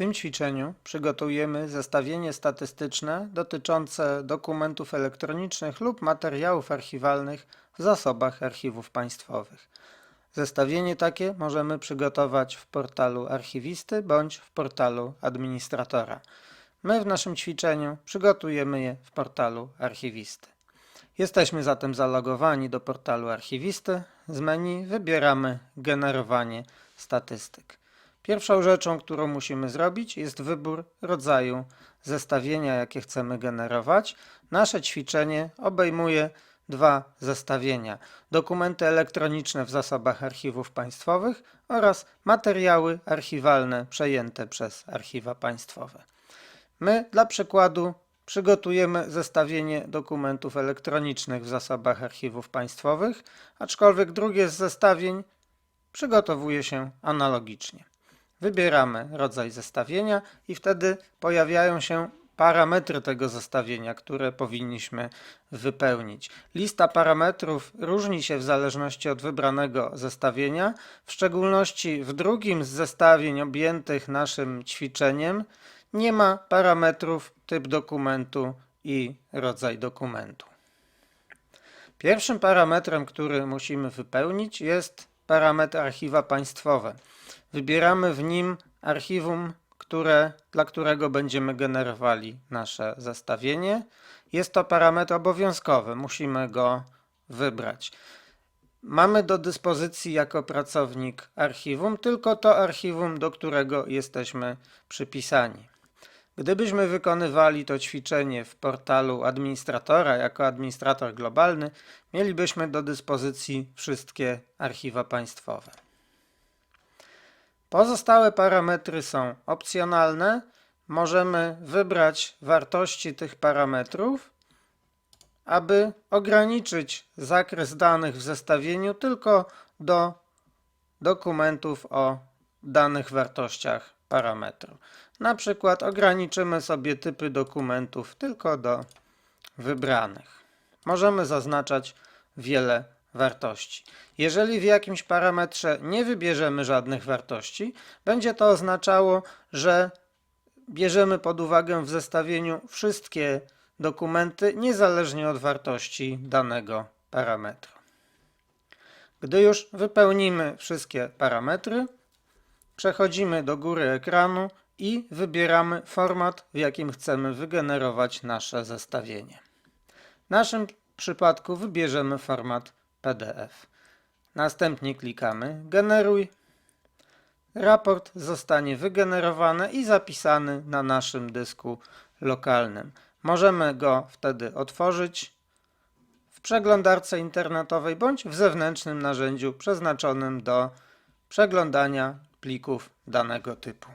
tym ćwiczeniu przygotujemy zestawienie statystyczne dotyczące dokumentów elektronicznych lub materiałów archiwalnych w zasobach archiwów państwowych. Zestawienie takie możemy przygotować w portalu archiwisty bądź w portalu administratora. My w naszym ćwiczeniu przygotujemy je w portalu archiwisty. Jesteśmy zatem zalogowani do portalu archiwisty. Z menu wybieramy generowanie statystyk. Pierwszą rzeczą, którą musimy zrobić, jest wybór rodzaju zestawienia, jakie chcemy generować. Nasze ćwiczenie obejmuje dwa zestawienia: dokumenty elektroniczne w zasobach archiwów państwowych oraz materiały archiwalne przejęte przez archiwa państwowe. My dla przykładu przygotujemy zestawienie dokumentów elektronicznych w zasobach archiwów państwowych, aczkolwiek drugie z zestawień przygotowuje się analogicznie. Wybieramy rodzaj zestawienia i wtedy pojawiają się parametry tego zestawienia, które powinniśmy wypełnić. Lista parametrów różni się w zależności od wybranego zestawienia, w szczególności w drugim z zestawień objętych naszym ćwiczeniem nie ma parametrów typ dokumentu i rodzaj dokumentu. Pierwszym parametrem, który musimy wypełnić jest parametr archiwa państwowe. Wybieramy w nim archiwum, które, dla którego będziemy generowali nasze zestawienie. Jest to parametr obowiązkowy, musimy go wybrać. Mamy do dyspozycji jako pracownik archiwum tylko to archiwum, do którego jesteśmy przypisani. Gdybyśmy wykonywali to ćwiczenie w portalu administratora jako administrator globalny, mielibyśmy do dyspozycji wszystkie archiwa państwowe. Pozostałe parametry są opcjonalne. Możemy wybrać wartości tych parametrów, aby ograniczyć zakres danych w zestawieniu tylko do dokumentów o danych wartościach parametru. Na przykład ograniczymy sobie typy dokumentów tylko do wybranych. Możemy zaznaczać wiele wartości. Jeżeli w jakimś parametrze nie wybierzemy żadnych wartości, będzie to oznaczało, że bierzemy pod uwagę w zestawieniu wszystkie dokumenty niezależnie od wartości danego parametru. Gdy już wypełnimy wszystkie parametry, przechodzimy do góry ekranu i wybieramy format, w jakim chcemy wygenerować nasze zestawienie. W naszym przypadku wybierzemy format PDF. Następnie klikamy Generuj. Raport zostanie wygenerowany i zapisany na naszym dysku lokalnym. Możemy go wtedy otworzyć w przeglądarce internetowej bądź w zewnętrznym narzędziu przeznaczonym do przeglądania plików danego typu.